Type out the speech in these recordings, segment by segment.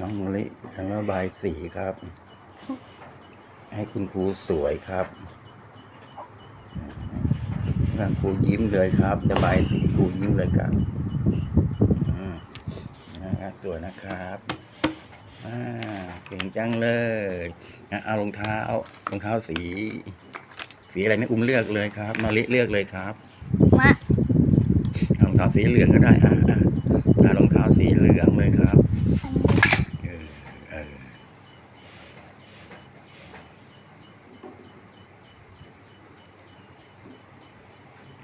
น้องมะลิจะระบายสีครับ ให้คุณครูสวยครับนั่นครูยิ้มเลยครับระบายสีครูยิ้มเลยครับอืมนะครับสวยนะครับอ่าเก่งจังเลยอะเอารองเท้ารองเท้าสีสีอะไรไม่อุ้มเลือกเลยครับมาลิเลือกเลยครับมารองเท้าสีเหลืองก็ได้อะอะอะรองเท้าสีเหลืองเลยครับ อันนี้ เออเออ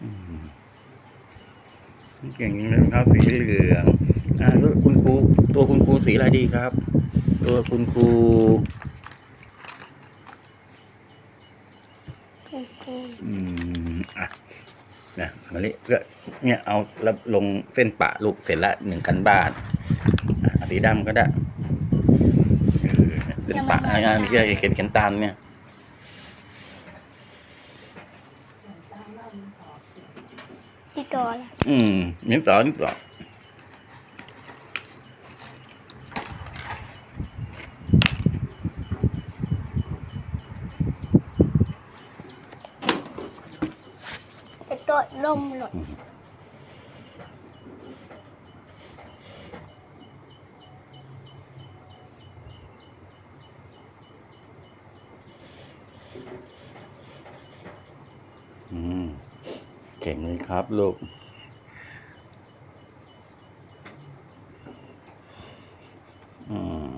อืม เก่งจริงเลยรองเท้าสีเหลืองอ่าคุณครูตัวคุณครูสีอะไรดีครับ ตัวคุณครูอืมอะนะมาลิก็เนี่ยเอาแล้วลงเส้นปะลูกเสร็จละหนึ่งคันบ้านอะสีดำก็ได้เส้นปะอ่าที่เขียนเขียนตามเนี่ย ที่ตัวละอืมนิดสอง เก่งเลยครับลูก อืม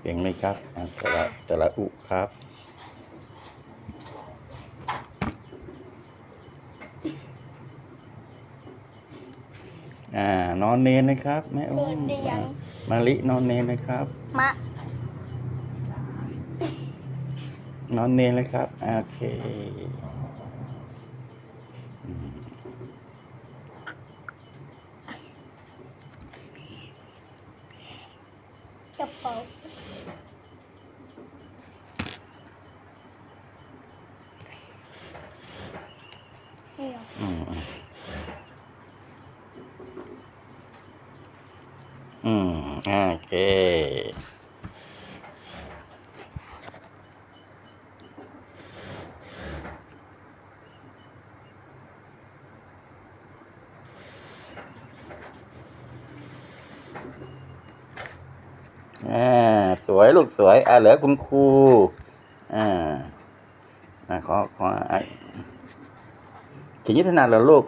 เก่งเลยครับอะแต่ละแต่ละอุครับ อ่า นอนเนนนะครับแม่เดิอุ้นมได้ยังมาลินอนเนนนะครับมะนอนเนนเลยครับ โอเค กระเป๋านี่เหร อ่าสวยลูกสวย อ่าเหลือคุณครูอ่าอ่าขอขออะเขียนยุทธนาเหรอลูก